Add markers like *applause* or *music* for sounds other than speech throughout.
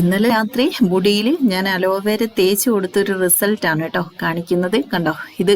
ഇന്നലെ രാത്രി മുടിയിൽ ഞാൻ അലോവേര തേച്ച് കൊടുത്തൊരു റിസൾട്ടാണ് കേട്ടോ കാണിക്കുന്നത്. കണ്ടോ? ഇത്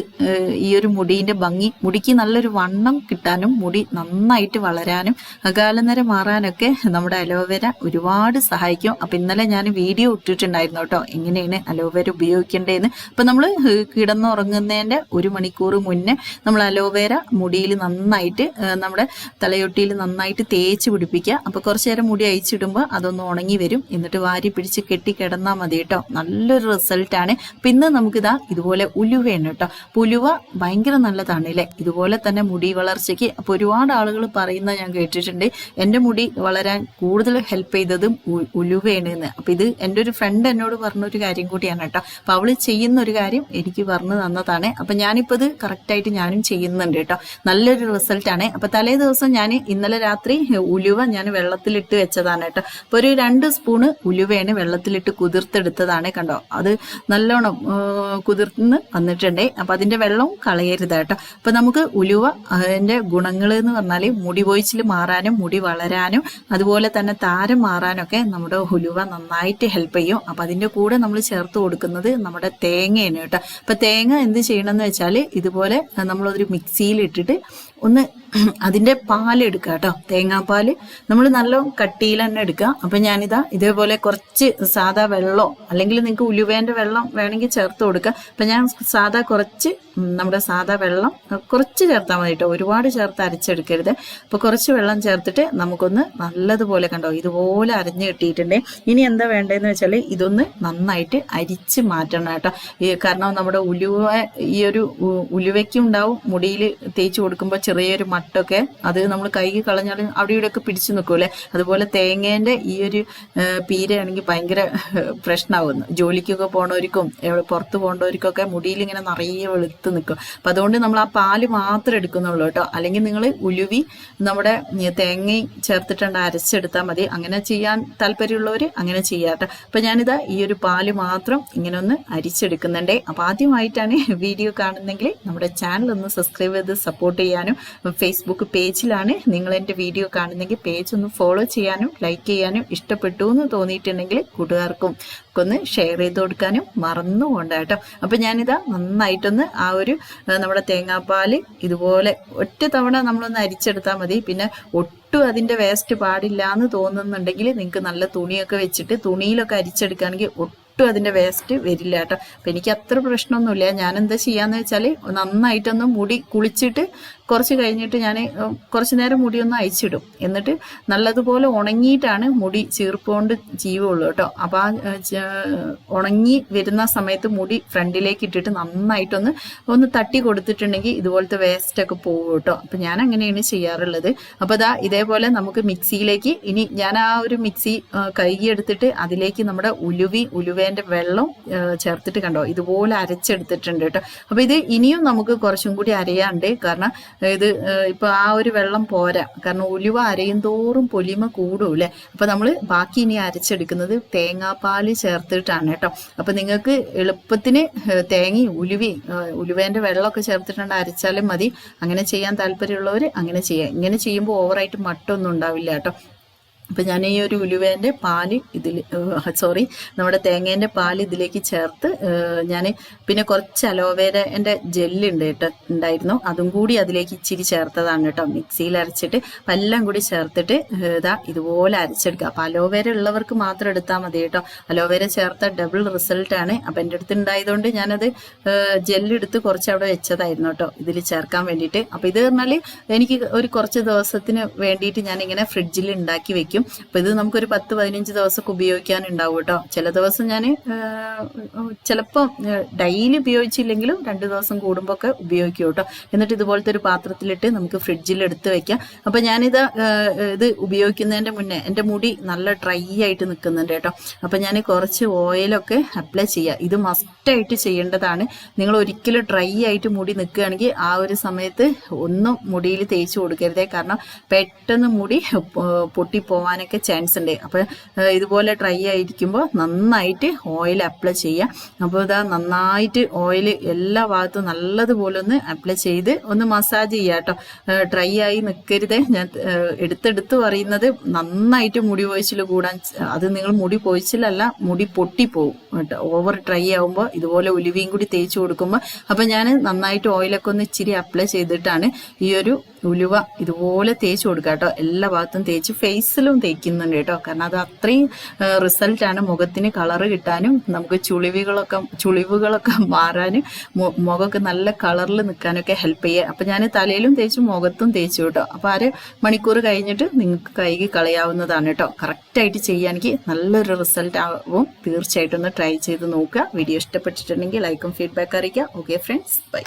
ഈ ഒരു മുടീന്റെ ഭംഗി മുടിക്ക് നല്ലൊരു വണ്ണം കിട്ടാനും മുടി നന്നായിട്ട് വളരാനും അകാലനര മാറാനൊക്കെ നമ്മുടെ അലോവേര ഒരുപാട് സഹായിക്കും. അപ്പൊ ഇന്നലെ ഞാൻ വീഡിയോ ഇട്ടിട്ടുണ്ടായിരുന്നു കേട്ടോ എങ്ങനെയാണ് അലോവേര ഉപയോഗിക്കേണ്ടതെന്ന്. അപ്പൊ നമ്മൾ കിടന്നുറങ്ങുന്നതിന്റെ ഒരു മണിക്കൂർ മുന്നേ നമ്മൾ അലോവേര മുടിയിൽ നന്നായിട്ട് നമ്മുടെ തലയൊട്ടിയിൽ നന്നായിട്ട് തേച്ച് പിടിപ്പിക്കുക. അപ്പൊ കുറച്ചു നേരം മുടി അയച്ചിടുമ്പോൾ അതൊന്ന് ഉണങ്ങി വരും. എന്നിട്ട് വാരി പിടിച്ച് കെട്ടിക്കിടന്നാൽ മതി കേട്ടോ. നല്ലൊരു റിസൾട്ടാണ് പിന്നെ നമുക്കിതാ ഇതുപോലെ ഉലുവയാണ് കേട്ടോ. പുലുവ ഉലുവ ഭയങ്കര നല്ലതാണ് അല്ലേ? ഇതുപോലെ തന്നെ മുടി വളർച്ചയ്ക്ക് അപ്പോൾ ഒരുപാട് ആളുകൾ പറയുന്ന ഞാൻ കേട്ടിട്ടുണ്ട്. എന്റെ മുടി വളരാൻ കൂടുതൽ ഹെൽപ്പ് ചെയ്തതും ഉലുവയാണ് എന്ന്. അപ്പം ഇത് എന്റെ ഒരു ഫ്രണ്ട് എന്നോട് പറഞ്ഞൊരു കാര്യം കൂടിയാണ് കേട്ടോ. അപ്പം അവൾ ചെയ്യുന്ന ഒരു കാര്യം എനിക്ക് പറഞ്ഞു തന്നതാണ്. അപ്പം ഞാനിപ്പോൾ ഇത് കറക്റ്റായിട്ട് ഞാനും ചെയ്യുന്നുണ്ട് കേട്ടോ. നല്ലൊരു റിസൾട്ടാണ് അപ്പോൾ തലേ ദിവസം ഞാൻ ഇന്നലെ രാത്രി ഉലുവ ഞാൻ വെള്ളത്തിലിട്ട് വെച്ചതാണ് കേട്ടോ. അപ്പോൾ ഒരു രണ്ട് സ്പൂണ് ഉലുവയാണ് വെള്ളത്തിലിട്ട് കുതിർത്തെടുത്തതാണ് കണ്ടോ? അത് നല്ലോണം കുതിർന്ന് വന്നിട്ടുണ്ടേ. അപ്പം അതിന്റെ വെള്ളവും കളയരുത് കേട്ടോ. അപ്പം നമുക്ക് ഉലുവ അതിന്റെ ഗുണങ്ങൾ എന്ന് പറഞ്ഞാൽ മുടി പൊഴിച്ചിൽ മാറാനും മുടി വളരാനും അതുപോലെ തന്നെ താരം മാറാനൊക്കെ നമ്മുടെ ഉലുവ നന്നായിട്ട് ഹെൽപ്പ് ചെയ്യും. അപ്പം അതിന്റെ കൂടെ നമ്മൾ ചേർത്ത് കൊടുക്കുന്നത് നമ്മുടെ തേങ്ങയാണ് കേട്ടോ. അപ്പം തേങ്ങ എന്ത് ചെയ്യണമെന്ന് വെച്ചാൽ ഇതുപോലെ നമ്മളൊരു മിക്സിയിൽ ഇട്ടിട്ട് ഒന്ന് *clears throat* അതിന്റെ പാൽ എടുക്കുക കേട്ടോ. തേങ്ങാപ്പാൽ നമ്മൾ നല്ല കട്ടിയിൽ തന്നെ എടുക്കുക. അപ്പം ഞാനിതാ ഇതേപോലെ കുറച്ച് സാധാ വെള്ളമോ അല്ലെങ്കിൽ നിങ്ങൾക്ക് ഉലുവേന്റെ വെള്ളം വേണമെങ്കിൽ ചേർത്ത് കൊടുക്കുക. അപ്പം ഞാൻ സാധാ കുറച്ച് നമ്മുടെ സാധാ വെള്ളം കുറച്ച് ചേർത്താൽ മതി കേട്ടോ. ഒരുപാട് ചേർത്ത് അരച്ചെടുക്കരുത്. അപ്പോൾ കുറച്ച് വെള്ളം ചേർത്തിട്ട് നമുക്കൊന്ന് നല്ലതുപോലെ കണ്ടോ ഇതുപോലെ അരഞ്ഞു കിട്ടിയിട്ടുണ്ട്. ഇനി എന്താ വേണ്ടതെന്ന് വെച്ചാൽ ഇതൊന്ന് നന്നായിട്ട് അരിച്ച് മാറ്റണം കേട്ടോ. കാരണം നമ്മുടെ ഉലുവ ഈ ഒരു ഉലുവയ്ക്കും ഉണ്ടാവും മുടിയിൽ തേച്ച് കൊടുക്കുമ്പോൾ ചെറിയൊരു മട്ടൊക്കെ അത് നമ്മൾ കൈ കളഞ്ഞാൽ അവിടെ ഇവിടെയൊക്കെ പിടിച്ചു നിൽക്കൂലേ അതുപോലെ തേങ്ങേന്റെ ഈ ഒരു പീരയാണെങ്കിൽ ഭയങ്കര പ്രശ്നമാകുന്നു ജോലിക്കൊക്കെ പോണവർക്കും പുറത്ത് പോകേണ്ടവർക്കൊക്കെ മുടിയിൽ ഇങ്ങനെ നിറയെ വെളുത്ത് നിൽക്കും അപ്പൊ അതുകൊണ്ട് നമ്മൾ ആ പാൽ മാത്രം എടുക്കുന്നുള്ളൂ കേട്ടോ. അല്ലെങ്കിൽ നിങ്ങൾ ഉലുവി നമ്മുടെ തേങ്ങയും ചേർത്തിട്ടുണ്ട് അരച്ചെടുത്താൽ മതി. അങ്ങനെ ചെയ്യാൻ താല്പര്യമുള്ളവർ അങ്ങനെ ചെയ്യാട്ടോ അപ്പൊ ഞാനിതാ ഈ ഒരു പാൽ മാത്രം ഇങ്ങനെ ഒന്ന് അരിച്ചെടുക്കുന്നുണ്ടേ. അപ്പൊ ആദ്യമായിട്ടാണ് വീഡിയോ കാണുന്നെങ്കിൽ നമ്മുടെ ചാനൽ ഒന്ന് സബ്സ്ക്രൈബ് ചെയ്ത് സപ്പോർട്ട് ചെയ്യാനും ഫേസ്ബുക്ക് പേജിലാണ് നിങ്ങൾ എന്റെ വീഡിയോ കാണുന്നെങ്കിൽ പേജ് ഒന്ന് ഫോളോ ചെയ്യാനും ലൈക്ക് ചെയ്യാനും ഇഷ്ടപ്പെട്ടു എന്ന് തോന്നിയിട്ടുണ്ടെങ്കിൽ കൂട്ടുകാർക്കും ഒന്ന് ഷെയർ ചെയ്ത് കൊടുക്കാനും മറന്നു പോകണ്ട കേട്ടോ. അപ്പം ഞാനിതാ നന്നായിട്ടൊന്ന് ആ ഒരു നമ്മുടെ തേങ്ങാപ്പാൽ ഇതുപോലെ ഒറ്റ തവണ നമ്മളൊന്ന് അരിച്ചെടുത്താൽ മതി. പിന്നെ ഒട്ടും അതിന്റെ വേസ്റ്റ് പാടില്ല എന്ന് തോന്നുന്നുണ്ടെങ്കിൽ നിങ്ങൾക്ക് നല്ല തുണിയൊക്കെ വെച്ചിട്ട് തുണിയിലൊക്കെ അരിച്ചെടുക്കുകയാണെങ്കിൽ ഒട്ടും അതിന്റെ വേസ്റ്റ് വരില്ല കേട്ടോ. അപ്പം എനിക്ക് അത്ര പ്രശ്നമൊന്നുമില്ല. ഞാൻ എന്താ ചെയ്യാന്ന് വെച്ചാൽ നന്നായിട്ടൊന്ന് മുടി കുളിച്ചിട്ട് കുറച്ച് കഴിഞ്ഞിട്ട് ഞാൻ കുറച്ച് നേരം മുടി ഒന്ന് അയച്ചിടും എന്നിട്ട് നല്ലതുപോലെ ഉണങ്ങിയിട്ടാണ് മുടി ചീർപ്പുകൊണ്ട് ജീവുള്ളൂ കേട്ടോ. അപ്പൊ ആ ഉണങ്ങി വരുന്ന സമയത്ത് മുടി ഫ്രണ്ടിലേക്ക് ഇട്ടിട്ട് നന്നായിട്ടൊന്ന് ഒന്ന് തട്ടി കൊടുത്തിട്ടുണ്ടെങ്കിൽ ഇതുപോലത്തെ വേസ്റ്റ് ഒക്കെ പോകും കേട്ടോ. അപ്പൊ ഞാൻ അങ്ങനെയാണ് ചെയ്യാറുള്ളത്. അപ്പൊ അതാ ഇതേപോലെ നമുക്ക് മിക്സിയിലേക്ക് ഇനി ഞാൻ ആ ഒരു മിക്സി ആ, കഴുകി എടുത്തിട്ട് അതിലേക്ക് നമ്മുടെ ഉലുവി ഉലുവേന്റെ വെള്ളം ചേർത്തിട്ട് കണ്ടോ? ഇതുപോലെ അരച്ചെടുത്തിട്ടുണ്ട് കേട്ടോ. അപ്പൊ ഇത് ഇനിയും നമുക്ക് കുറച്ചും കൂടി അരയാണ്ട് കാരണം ആ, ഇപ്പൊ ആ ഒരു വെള്ളം പോരാ. കാരണം ഉലുവ അരയും തോറും പൊലിമ കൂടും അല്ലെ അപ്പൊ നമ്മൾ ബാക്കി ഇനി അരച്ചെടുക്കുന്നത് തേങ്ങാപ്പാൽ ചേർത്തിട്ടാണ് കേട്ടോ. അപ്പൊ നിങ്ങൾക്ക് എളുപ്പത്തിന് തേങ്ങയും ഉലുവയും ഉലുവേന്റെ വെള്ളമൊക്കെ ചേർത്തിട്ടുണ്ട് അരച്ചാലും മതി. അങ്ങനെ ചെയ്യാൻ താല്പര്യമുള്ളവർ അങ്ങനെ ചെയ്യാം. ഇങ്ങനെ ചെയ്യുമ്പോൾ ഓവറായിട്ട് മട്ടൊന്നും ഉണ്ടാവില്ല കേട്ടോ. അപ്പൊ ഞാൻ ഈ ഒരു ഉലുവേന്റെ പാൽ ഇതിൽ സോറി നമ്മുടെ തേങ്ങേന്റെ പാൽ ഇതിലേക്ക് ചേർത്ത് ഞാൻ പിന്നെ കുറച്ച് അലോവേരന്റെ ജെല്ലുണ്ട് കേട്ടോ ഉണ്ടായിരുന്നു. അതും കൂടി അതിലേക്ക് ഇച്ചിരി ചേർത്തതാണ് കേട്ടോ. മിക്സിയിൽ അരച്ചിട്ട് എല്ലാം കൂടി ചേർത്തിട്ട് ഇതാ ഇതുപോലെ അരച്ചെടുക്കുക. അപ്പം അലോവേര ഉള്ളവർക്ക് മാത്രം എടുത്താൽ മതി കേട്ടോ. അലോവേര ചേർത്ത ഡബിൾ റിസൾട്ടാണ് അപ്പം എന്റെ അടുത്ത് ഉണ്ടായതുകൊണ്ട് ഞാനത് ജെല്ലെടുത്ത് കുറച്ച് അവിടെ വെച്ചതായിരുന്നു കേട്ടോ ഇതിൽ ചേർക്കാൻ വേണ്ടിയിട്ട്. അപ്പം ഇത് പറഞ്ഞാൽ എനിക്ക് ഒരു കുറച്ച് ദിവസത്തിന് വേണ്ടിയിട്ട് ഞാനിങ്ങനെ ഫ്രിഡ്ജിൽ ഉണ്ടാക്കി വെക്കും. അപ്പൊ ഇത് നമുക്കൊരു പത്ത് പതിനഞ്ച് ദിവസമൊക്കെ ഉപയോഗിക്കാനുണ്ടാവും കേട്ടോ. ചില ദിവസം ഞാൻ ചിലപ്പോൾ ഡെയിലി ഉപയോഗിച്ചില്ലെങ്കിലും രണ്ട് ദിവസം കൂടുമ്പോൾ ഒക്കെ ഉപയോഗിക്കും കേട്ടോ. എന്നിട്ട് ഇതുപോലത്തെ ഒരു പാത്രത്തിലിട്ട് നമുക്ക് ഫ്രിഡ്ജിൽ എടുത്ത് വെക്കാം. അപ്പൊ ഞാനിത് ഇത് ഉപയോഗിക്കുന്നതിന്റെ മുന്നേ എന്റെ മുടി നല്ല ഡ്രൈ ആയിട്ട് നിൽക്കുന്നുണ്ട് കേട്ടോ. അപ്പൊ ഞാൻ കുറച്ച് ഓയിലൊക്കെ അപ്ലൈ ചെയ്യുക ഇത് മസ്റ്റായിട്ട് ചെയ്യേണ്ടതാണ്. നിങ്ങൾ ഒരിക്കലും ഡ്രൈ ആയിട്ട് മുടി നിൽക്കുകയാണെങ്കിൽ ആ ഒരു സമയത്ത് ഒന്നും മുടിയിൽ തേച്ച് കൊടുക്കരുതേ. കാരണം പെട്ടെന്ന് മുടി പൊട്ടിപ്പോ ആവാനൊക്കെ ചാൻസ് ഉണ്ട്. അപ്പോൾ ഇതുപോലെ ഡ്രൈ ആയിരിക്കുമ്പോൾ നന്നായിട്ട് ഓയിൽ അപ്ലൈ ചെയ്യുക അപ്പോൾ ഇതാ നന്നായിട്ട് ഓയിൽ എല്ലാ ഭാഗത്തും നല്ലതുപോലെ ഒന്ന് അപ്ലൈ ചെയ്ത് ഒന്ന് മസാജ് ചെയ്യുക കേട്ടോ ഡ്രൈ ആയി നിൽക്കരുത് ഞാൻ എടുത്തെടുത്ത് പറയുന്നത് നന്നായിട്ട് മുടി പൊഴിച്ചിൽ കൂടാൻ അത് നിങ്ങൾ മുടി പൊഴിച്ചിലല്ല മുടി പൊട്ടിപ്പോവും കേട്ടോ. ഓവർ ഡ്രൈ ആവുമ്പോൾ ഇതുപോലെ ഉലുവയും കൂടി തേച്ച് കൊടുക്കുമ്പോൾ അപ്പം ഞാൻ നന്നായിട്ട് ഓയിലൊക്കെ ഒന്ന് ഇച്ചിരി അപ്ലൈ ചെയ്തിട്ടാണ് ഈ ഒരു ഉലുവ ഇതുപോലെ തേച്ച് കൊടുക്കുക കേട്ടോ. എല്ലാ ഭാഗത്തും തേച്ച് ഫേസിലും തേക്കുന്നുണ്ട് കേട്ടോ. കാരണം അത് അത്രയും റിസൾട്ടാണ് മുഖത്തിന് കളറ് കിട്ടാനും നമുക്ക് ചുളിവുകളൊക്കെ ചുളിവുകളൊക്കെ *laughs* മാറാനും മുഖമൊക്കെ നല്ല കളറിൽ നിൽക്കാനൊക്കെ ഹെൽപ്പ് ചെയ്യുക അപ്പം ഞാൻ തലയിലും തേച്ചു മുഖത്തും തേച്ചു കേട്ടോ. അപ്പോൾ അര മണിക്കൂർ കഴിഞ്ഞിട്ട് നിങ്ങൾക്ക് കൈകി കളയാവുന്നതാണ് കേട്ടോ. കറക്റ്റായിട്ട് ചെയ്യാനെങ്കിൽ നല്ലൊരു റിസൾട്ട് ആവും. തീർച്ചയായിട്ടും ഒന്ന് ട്രൈ ചെയ്ത് നോക്കുക. വീഡിയോ ഇഷ്ടപ്പെട്ടിട്ടുണ്ടെങ്കിൽ ലൈക്കും ഫീഡ്ബാക്ക് അറിയിക്കുക. Okay friends bye